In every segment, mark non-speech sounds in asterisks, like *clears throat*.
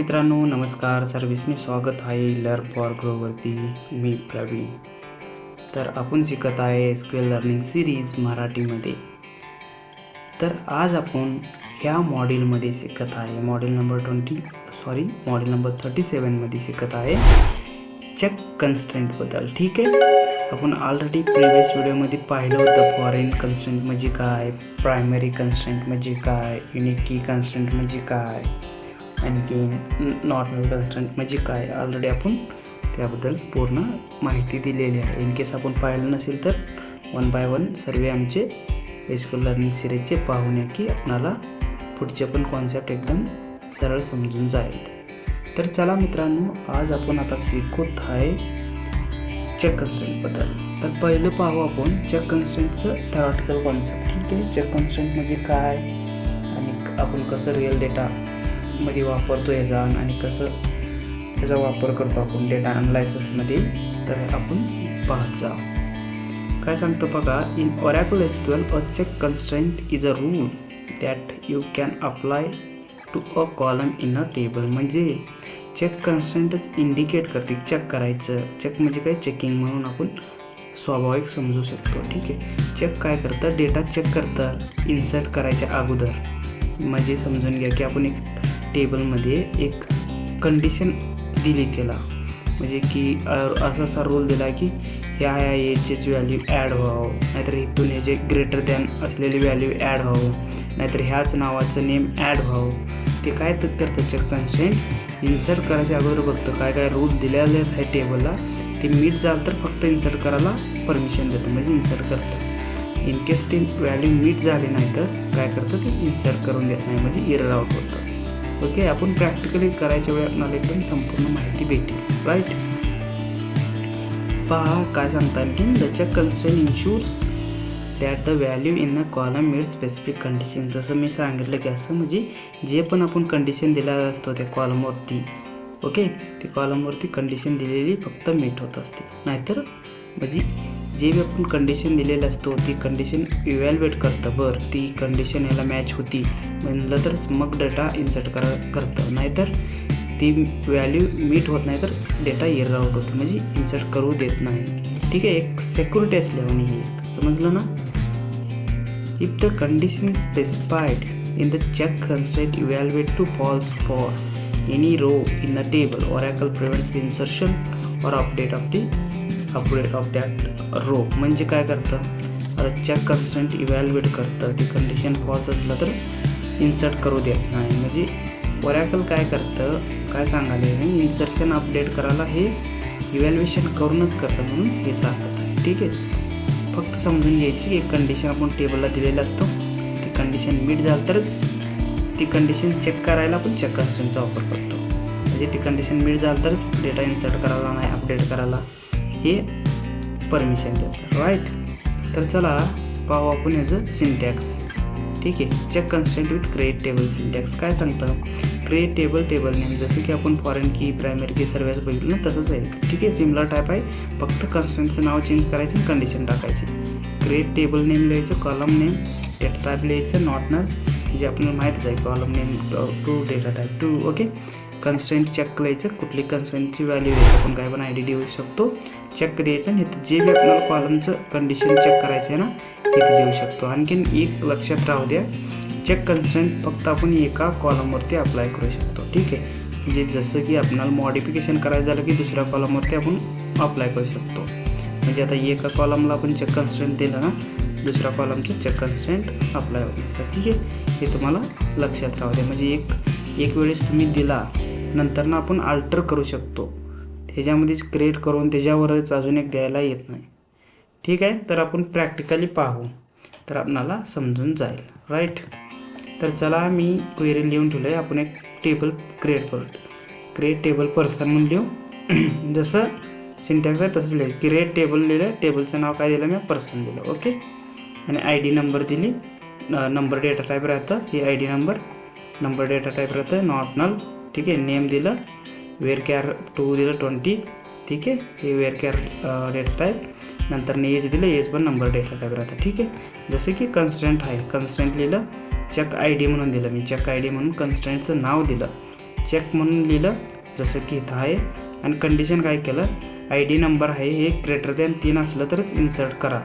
मित्रांनो नमस्कार. सर्व्हिसने स्वागत आहे लर्न फॉर ग्रोवरती मी प्रवीण. तर आपण शिकत आहे एस क्यू लर्निंग सिरीज मराठीमध्ये. तर आज आपण ह्या मॉडेलमध्ये शिकत आहे. Model number twenty sorry model number thirty सेवनमध्ये शिकत आहे. चेक कन्स्टंटबद्दल ठीक आहे? आपण ऑलरेडी प्रिव्हियस व्हिडिओमध्ये पाहिलं होतं फॉरेन कन्स्टंट म्हणजे काय? प्रायमरी कन्स्टंट म्हणजे काय? युनिक की कन्स्टंट म्हणजे काय? आणखी नॉर्मल कन्स्टंट म्हणजे काय ऑलरेडी आपण त्याबद्दल पूर्ण माहिती दिलेली आहे. इन केस आपण पाहिलं नसेल तर वन बाय वन सर्व आमचे स्कूल लर्निंग सिरीजचे पाहून या की आपणाला पुढचे पण कॉन्सेप्ट एकदम सरळ समजून जाईल. तर चला मित्रांनो आज आपण आता शिकत आहे चेक कन्स्टंटबद्दल तर पहिलं पाहू आपण चेक कन्स्टंटचं थेरॉटिकल कॉन्सेप्ट ठीक आहे? चेक कन्स्टंट म्हणजे काय? आणि आपण कसं रिअल डेटा मध्ये वापरतो ह्याचा आणि कसं ह्याचा वापर करतो आपण डेटा अनालायसिसमध्ये तर आपण पाहत जा. काय सांगतो बघा in Oracle twelve a check constant is a rule that you can apply to a column in a table म्हणजे चेक कन्स्टंटच इंडिकेट करते चेक करायचं. चेक म्हणजे काय? चेकिंग म्हणून आपण स्वाभाविक समजू शकतो. ठीक आहे? चेक काय करतं डेटा चेक करतं इन्सर्ट करायच्या अगोदर. म्हणजे समजून घ्या की आपण एक टेबलमध्ये एक कंडिशन दिली त्याला. म्हणजे की असा असा रोल दिला की ह्या ह्या एजचेच व्हॅल्यू ॲड व्हावं. नाहीतर इथून ह्याचे ग्रेटर दॅन असलेले व्हॅल्यू ॲड व्हावं. नाहीतर ह्याच नावाचं नेम ॲड व्हावं. ते काय तर करतं चेक कन्सेंट इन्सर्ट करायच्या अगोदर बघतं काय काय रूल दिलेले आहे टेबलला ते मीट झालं तर फक्त इन्सर्ट करायला परमिशन देतं म्हणजे इन्सर्ट करतं इन केस ते व्हॅल्यू मीट झाले नाही तर काय करतं ते इन्सर्ट करून देत नाही. म्हणजे इरर आउट होतं. ओके आपण प्रॅक्टिकली करायच्या वेळी आपल्याला एकदम संपूर्ण माहिती भेटेल राईट पहा काय सांगता आणखी the check constant that the value in a column meet specific condition जसं मी सांगितलं की असं म्हणजे जे पण आपण कंडिशन दिलेला असतो त्या कॉलमवरती ओके ती कॉलमवरती कंडिशन दिलेली फक्त मीट होत असते. नाहीतर म्हणजे जे बी आपण कंडिशन दिलेलं असतो ती कंडिशन इव्हॅल्युएट करतं. बरं ती कंडिशन याला मॅच होती. म्हणलं तर मग डेटा इन्सर्ट करा करतं. नाहीतर ती व्हॅल्यू मीट होत नाही तर डेटा इयर आउट होतो. म्हणजे इन्सर्ट करू देत नाही. ठीक आहे एक सेक्युरिटी असल्याने ही एक. समजलं ना? If the condition specified in the check constant evaluate to false for any row in the table Oracle prevents the insertion or update of the update of that row म्हणजे काय करतं? आता चेक कन्स्टंट इव्हॅल्युएट करतं. ती condition false असलं तर insert करू देत नाही. म्हणजे ओरॅकल काय करतं? काय सांगाले इन्सर्शन अपडेट करायला हे इव्हॅल्युएशन करूनच करतं म्हणून हे सांगत ठीक आहे? फक्त समजून घ्यायची एक कंडिशन आपण टेबलला दिलेलं असतो. ती कंडिशन मीट झालं तरच ती कंडिशन चेक करायला आपण चेक कन्स्टंटचा वापर करतो. म्हणजे ती कंडिशन मीट झालं तरच डेटा इन्सर्ट करायला नाही अपडेट करायला. हे परमिशन देतात राईट तर चला पाहू आपण ह्याचं सिंटॅक्स ठीक आहे? Check constant with create table syntax काय सांगतं? क्रिएट टेबल टेबल नेम जसं की आपण फॉरेन की प्रायमरी की सर्व्हिस बघितलं ना तसंच आहे. ठीक आहे? सिमिलर टाईप आहे. फक्त कन्स्टंटचं नाव चेंज करायचं आणि कंडिशन टाकायची. क्रिएट टेबल नेम लिहायचं कॉलम नेम डेटा टाईप लिहायचं नॉटनर जे आपल्याला माहितीच आहे column name two data type two okay constant check लिहायचं कुठली कन्सेंटची व्हॅल्यू द्यायची आपण काय पण आय डी देऊ शकतो. चेक द्यायचं आणि जे बी आपल्याला कॉलमचं कंडिशन चेक करायचं आहे ना तिथे देऊ शकतो. आणखीन एक लक्षात राहू द्या. चेक कन्सेंट फक्त आपण एका कॉलमवरती अप्लाय करू शकतो. ठीक आहे? म्हणजे जसं की आपल्याला मॉडिफिकेशन करायचं झालं की दुसऱ्या कॉलमवरती आपण अप्लाय करू शकतो. म्हणजे आता एका कॉलमला आपण चेक कन्सेंट दिलं ना दुसऱ्या कॉलमचं चेक कन्सेंट अप्लाय होत नसतं ठीक आहे? हे तुम्हाला लक्षात राहू द्या. म्हणजे एक एक वेळेस तुम्ही दिला नंतर ना आपण आल्टर करू शकतो. त्याच्यामध्येच क्रिएट करून त्याच्यावरच अजून एक द्यायला येत नाही. ठीक आहे? तर आपण प्रॅक्टिकली पाहू. तर आपणाला समजून जाईल. राईट तर चला मी क्वेरी लिहून ठेवलं आहे आपण एक टेबल क्रिएट करू. क्रिएट टेबल पर्सन म्हणून लिहू. *clears throat* जसं सिंटॅक्स आहे तसंच लिहायचं. क्रिएट टेबल लिहिलं. टेबलचं नाव काय दिलं? मी पर्सन दिलं. ओके आणि आय डी नंबर दिली नंबर डेटा टाईप राहतं. हे I D number number data type राहतं. नॉट नल ठीक आहे नेम दिलं वेअर केअर टू दिलं ट्वेंटी ठीक आहे हे वेअर केअर डेटा टाईप नंतर एज दिलं एज पण नंबर डेटा टाईप राहतं ठीक आहे. जसे की कन्स्टंट आहे कन्स्टंट लिहिलं चेक आय डी म्हणून दिलं मी चेक आय डी म्हणून कन्स्टंटचं नाव दिलं. चेक म्हणून लिहिलं जसं की इथं आहे. आणि कंडिशन काय केलं आय डी नंबर आहे हे ग्रेटर दॅन तीन असलं तरच इन्सर्ट करा.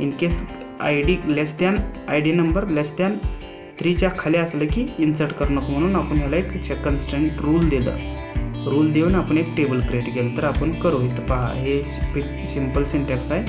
In case I D less than I D number less than थ्रीच्या खाली असलं की इन्सर्ट करू नको म्हणून आपण ह्याला एक चेक कन्स्टंट रूल दिलं रूल देऊन आपण एक टेबल क्रिएट केलं तर आपण करू. इथं पहा हे सिंपल सिंटॅक्स आहे.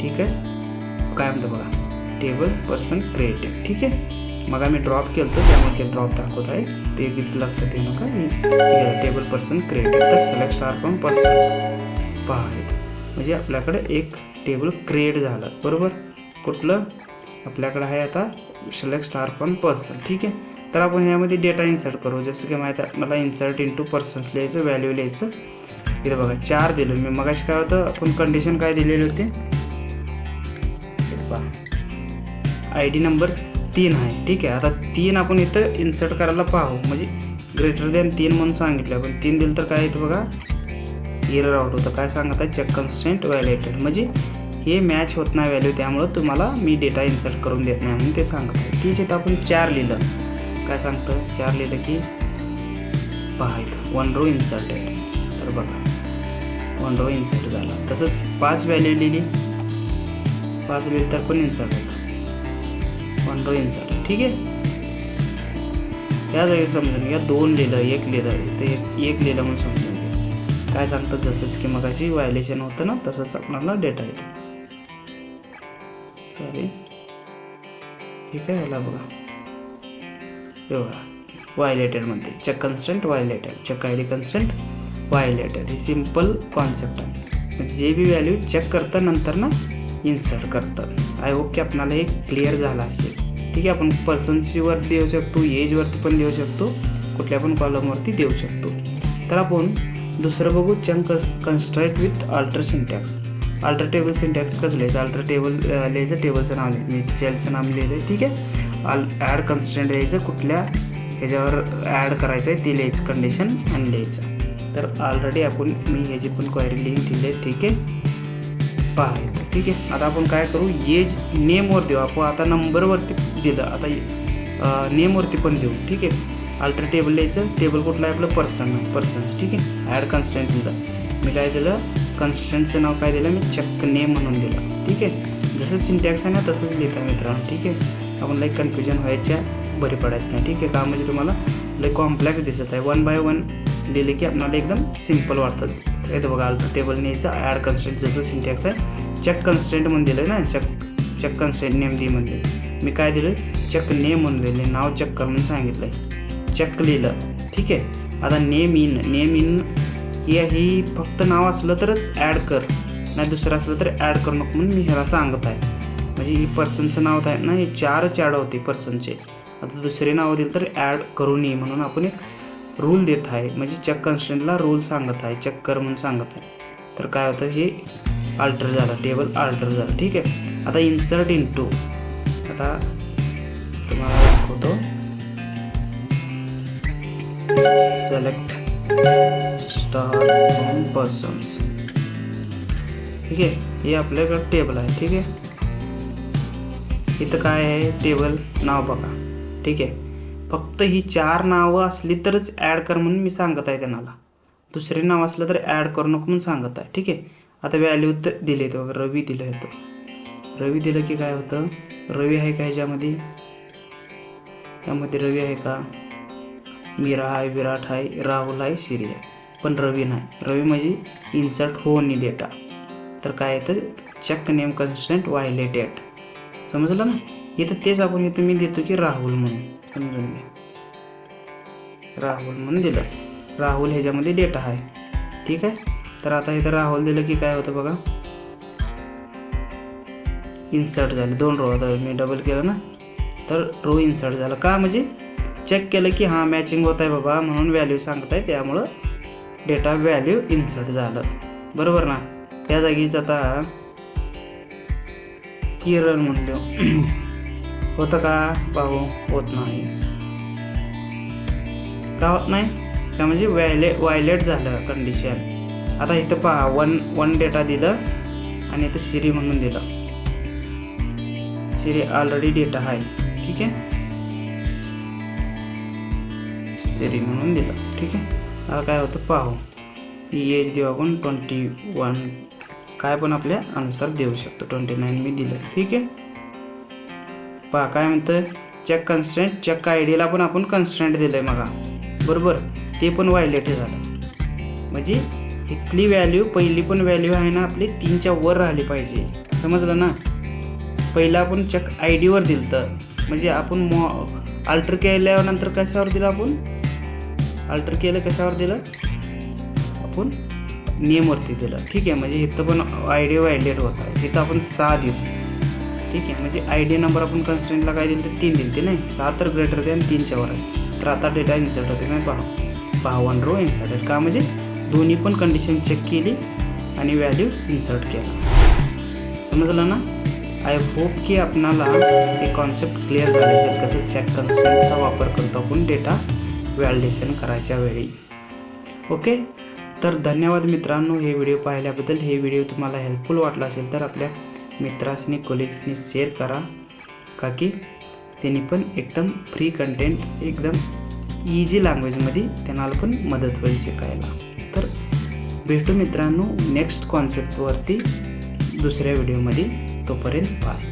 ठीक आहे? काय म्हणतं बघा? टेबल पर्सन क्रिएटेड ठीक आहे? मग आम्ही ड्रॉप केलं तर त्यामुळे ते ड्रॉप दाखवत आहे. ते किती लक्षात येऊ नका हे टेबल पर्सन क्रिएटेड तर सिलेक्ट स्टार पण पर्सन पहा म्हणजे आपल्याकडे एक टेबल क्रिएट झालं. बरोबर? कुठलं? आपल्याकडे आहे आता सिलेक्ट स्टार पण पर्सन ठीक आहे? तर आपण ह्यामध्ये डेटा इन्सर्ट करू. जसं की माहीत मला इन्सर्ट इंटू पर्सन लिहायचं व्हॅल्यू लिहायचं. इथं बघा चार दिलं. मी मगाशी काय होतं आपण कंडिशन काय दिलेली होती? पहा. आय डी नंबर तीन आहे ठीक आहे? आता तीन आपण इथं इन्सर्ट करायला पाहू. म्हणजे ग्रेटर दॅन तीन म्हणून सांगितलं. आपण तीन दिलं तर काय येतं बघा इरर आउट होतं. काय सांगत आहे? चेक कन्स्टंट व्हॅलेटेड म्हणजे हे मॅच होत नाही व्हॅल्यू त्यामुळं तुम्हाला मी डेटा इन्सर्ट करून देत नाही म्हणून ते सांगतं तीच इथं आपण चार लिहिलं. काय सांगतं चार लिहिलं की पहा इथं. वन रो इन्सर्टेड तर बघा. वन रो इन्सर्ट झाला. तसंच पाच व्हॅल्यू लिहिली. पाच लिहिली तर पण इन्सर्ट होतं. वन रो इन्सर्ट ठीक आहे? या जागी समजून घ्या. दोन लिहिलं एक लिहिलं. ते एक एक लिहिलं म्हणून समजून घ्या. काय सांगतं जसंच की मग अशी व्हायलेशन होतं ना तसंच आपल्याला डेटा येतो. सॉरी ठीक आहे याला बघा. हे बघा. व्हायलेटेडमध्ये check constant violator check I D constant violator he simple concept आहे. म्हणजे जे बी व्हॅल्यू चेक करतं नंतर ना इन्सर्ट करतं आय होप की आपणाला हे क्लिअर झालं असेल. ठीक आहे आपण पर्सन्सीवर देऊ शकतो एजवरती पण देऊ शकतो कुठल्या पण कॉलमवरती देऊ शकतो. तर आपण दुसरं बघू check construct with alter syntax alter table syntax कसं लिहायचं? अल्टर टेबल लिहायचं टेबलचं नाव लिहायचं मी चेलचं नाव लिहिलं आहे ठीक आहे? आल ॲड कन्स्टंट लिहायचं कुठल्या ह्याच्यावर ॲड करायचं आहे ते लिहायचं कंडिशन आणि लिहायचं. तर ऑलरेडी आपण मी ह्याची पण क्वायरी लिहून दिली आहे ठीक आहे? पाहायचं ठीक आहे? आता आपण काय करू? एज नेमवर देऊ आपण आता नंबरवरती दिलं. आता नेमवरती पण देऊ ठीक आहे? अल्टर टेबल लिहायचं. टेबल कुठलं आहे आपलं? पर्सन पर्सनचं ठीक आहे? ॲड कन्स्टंट दिलं मी काय दिलं? कन्स्टंटचं नाव काय दिलं? मी चक्क म्हणून दिलं. ठीक आहे? जसं सिंटॅक्स आहे ना तसंच लिहिता मित्रांनो. ठीक आहे? आपण लाईक कन्फ्युजन व्हायच्या बरी पडायचं नाही. ठीक आहे? का म्हणजे तुम्हाला लई कॉम्प्लेक्स दिसत आहे. वन बाय वन लिहिले की आपल्याला एकदम सिंपल वाटतं. येतं बघा अल्टर टेबल न्यायचं ॲड कन्स्टंट जसं सिंटॅक्स आहे. चेक कन्स्टंट म्हणून दिलं ना. चक चेक कन्स्टंट नेम दी म्हणले. मी काय दिलं चेक नेम म्हणून दिले नाव चेक म्हणून सांगितलं आहे चेक लिहिलं. ठीक आहे? आता नेम इन नेम इन हे ही फक्त नाव असलं तरच ॲड कर. नाही दुसरं असलं तर ॲड करू नको म्हणून मी ह्याला सांगत आहे म्हणजे ही पर्सनचं नाव आहे ना हे चारच ॲड होते पर्सनचे आता दुसरे नाव दिलं तर ॲड करू नये म्हणून आपण एक रूल देत आहे. म्हणजे चेक कन्स्टंटला रूल सांगत आहे चेक कर म्हणून सांगत आहे. तर काय होतं हे अल्टर झालं टेबल अल्टर झालं. ठीक आहे? आता इन्सर्ट इन टू आता तुम्हाला दाखवतो. सिलेक्ट स्टार फ्रॉम पर्सन्स ठीक आहे? हे आपल्याकडं टेबल आहे ठीक आहे? इथं काय आहे? टेबल नाव बघा. ठीक आहे? फक्त ही चार नावं असली तरच ॲड कर म्हणून मी सांगत आहे त्यांना. दुसरे नाव असलं तर ॲड करू नको म्हणून सांगत आहे ठीक आहे? आता व्हॅल्यू तर दिले तो रवी दिलं होतं. रवी दिलं की काय होतं? रवी आहे का ह्याच्यामध्ये? यामध्ये रवी आहे का? मीरा आहे विराट आहे राहुल आहे श्री आहे पण रवी नाही. रवी म्हणजे इन्सर्ट होनी डेटा तर काय येतं चेक नेम कन्स्टंट व्हायलेटेड समजलं ना? इथं तेच आपण इथं मी देतो की राहुल म्हणून. समजून घ्या राहुल म्हणून दिलं. राहुल ह्याच्यामध्ये डेटा आहे. ठीक आहे? तर आता इथं राहुल दिलं की काय होतं बघा? इन्सर्ट झालं. दोन रो आता मी डबल केलं ना? तर रो इन्सर्ट झालं. का म्हणजे? चेक केलं की हां मॅचिंग होत आहे बाबा म्हणून व्हॅल्यू सांगत आहे त्यामुळं डेटा व्हॅल्यू इन्सर्ट झालं. बरोबर ना? त्या जागीच आता किरण म्हणलो *clears throat* होतं का? पाहू होत नाही. का होत नाही? का म्हणजे व्हायले वायलेट झालं कंडिशन आता इथं पहा वन वन डेटा दिलं आणि इथं सिरी म्हणून दिलं. सिरी ऑलरेडी डेटा आहे. ठीक आहे? नेसेसरी म्हणून दिलं. ठीक आहे? आता काय होतं पाहू. ही एज देऊ आपण ट्वेंटी वन काय पण आपल्या अनुसार देऊ शकतो. ट्वेंटी नाईन मी दिलं ठीक आहे? पहा काय म्हणतं चेक कन्स्टंट चेक आय डीला पण आपण कन्स्टंट दिलं आहे मग बरोबर? ते पण वायलेट झालं. म्हणजे इथली व्हॅल्यू पहिली पण व्हॅल्यू आहे ना आपली तीनच्या वर राहिली पाहिजे. समजलं ना? पहिला आपण चेक आय डीवर दिलं तर म्हणजे आपण मॉ अल्टर केल्यानंतर कशावर दिलं आपण? अल्टर केलं कशावर दिलं? आपण नेमवरती दिलं. ठीक आहे म्हणजे इथं पण आयडिया डी होता. इथं आपण सहा देतो ठीक आहे म्हणजे आय डी नंबर आपण कन्स्टंटला काय दिलं तर तीन दिले ते नाही. सहा तर ग्रेटर दॅन तीनच्या वर आहे. तर आता डेटा इन्सर्ट होते नाही पहा. पहा वन रो इन्सर्टेड का म्हणजे? दोन्ही पण कंडिशन चेक केली आणि व्हॅल्यू इन्सर्ट केला. समजलं ना? आय होप की आपणाला हे कॉन्सेप्ट क्लिअर झाले असेल. कसं चेक कन्सेप्टचा वापर करतो आपण डेटा व्हॅलिडेशन करायच्या वेळी. ओके तर धन्यवाद मित्रांनो हे व्हिडिओ पाहिल्याबद्दल. हे व्हिडिओ तुम्हाला हेल्पफुल वाटला असेल तर आपल्या मित्रासनी कोलिग्सनी शेअर करा. का की त्यांनी पण एकदम फ्री कंटेंट एकदम इझी लँग्वेजमध्ये त्यांना पण मदत होईल शिकायला. तर भेटू मित्रांनो नेक्स्ट कॉन्सेप्टवरती दुसऱ्या व्हिडिओमध्ये तोपर्यंत बाय